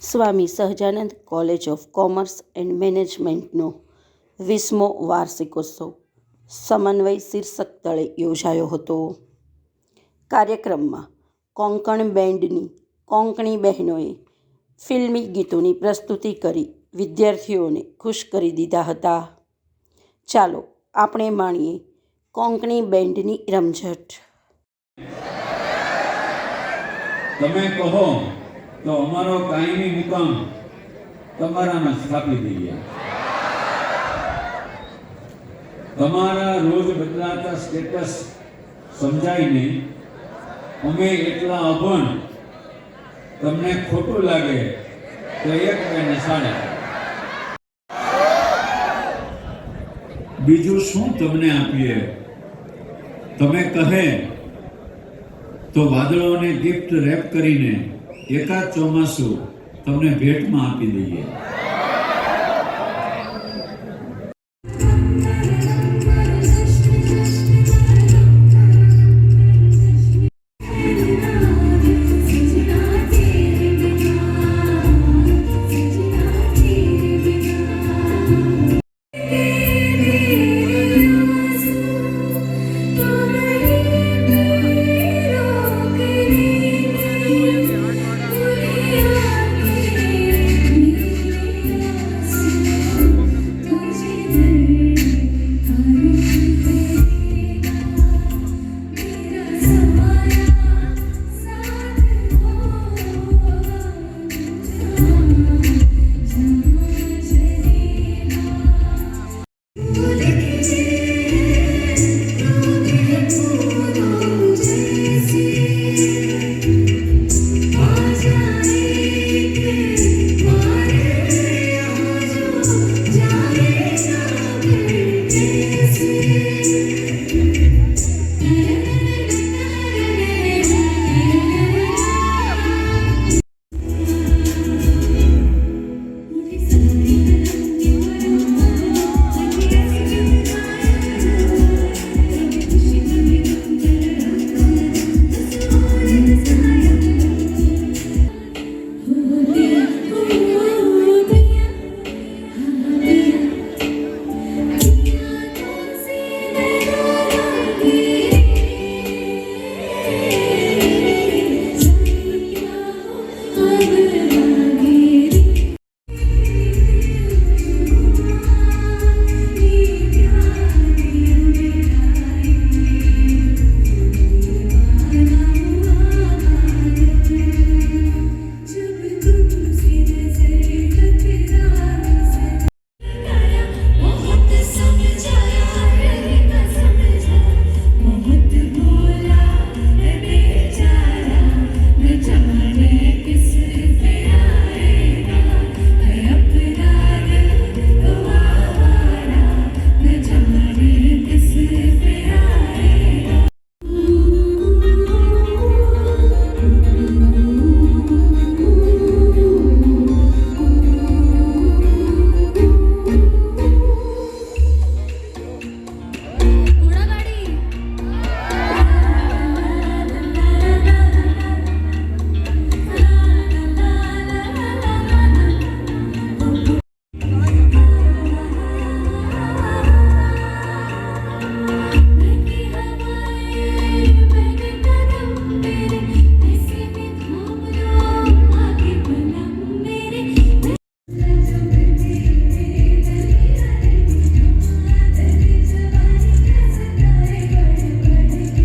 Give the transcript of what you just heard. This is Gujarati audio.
Swami Sahajanand college of commerce and મેનેજમેન્ટનો વીસમો વાર્ષિકોત્સવ સમન્વય શીર્ષક તળે યોજાયો હતો. કાર્યક્રમમાં કોંકણ બેન્ડની કોંકણી બહેનોએ ફિલ્મી ગીતોની પ્રસ્તુતિ કરી વિદ્યાર્થીઓને ખુશ કરી દીધા હતા. ચાલો આપણે માણીએ કોંકણી બેન્ડની રમઝટ. તમે કહો તો અમારો કાયમી મુકામ તમારામાં સ્થાપી દઈએ. તમારા રોજ બદલાતા સ્ટેટસ સમજાઈને અમે એટલા અભણ, તમને ખોટું લાગે તો એક બે નિશાળે બીજું શું તમને આપીએ? તમે કહે તો વાદળોને ગિફ્ટ રેપ કરીને એકાદ ચોમાસું તમને ભેટમાં આપી દઈએ.